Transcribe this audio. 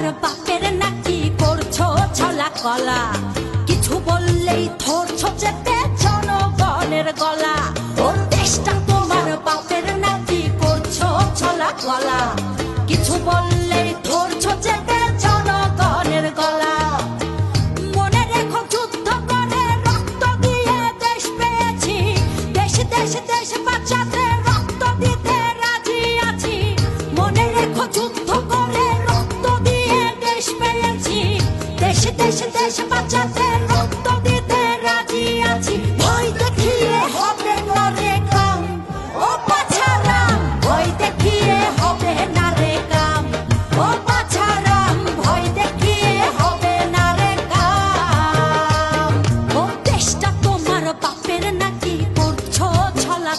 তোমার বাপের নাকি করছ ছলা কলা? কিছু বললেই ধরছো চেপে জনগণের গলা। ওর দেশটা তোমার বাপের নাকি করছ ছলা কলা? কিছু বল দেশে দেশে দেশে রক্ত দিতে রাজি ভয় দেখিয়ে হবে না রে ও পাছারাম ভয় দেখিয়ে হবে না রে ও পাছারাম ভয় দেখিয়ে হবে না রে কাম তোমার বাপের নাকি করছ ছলা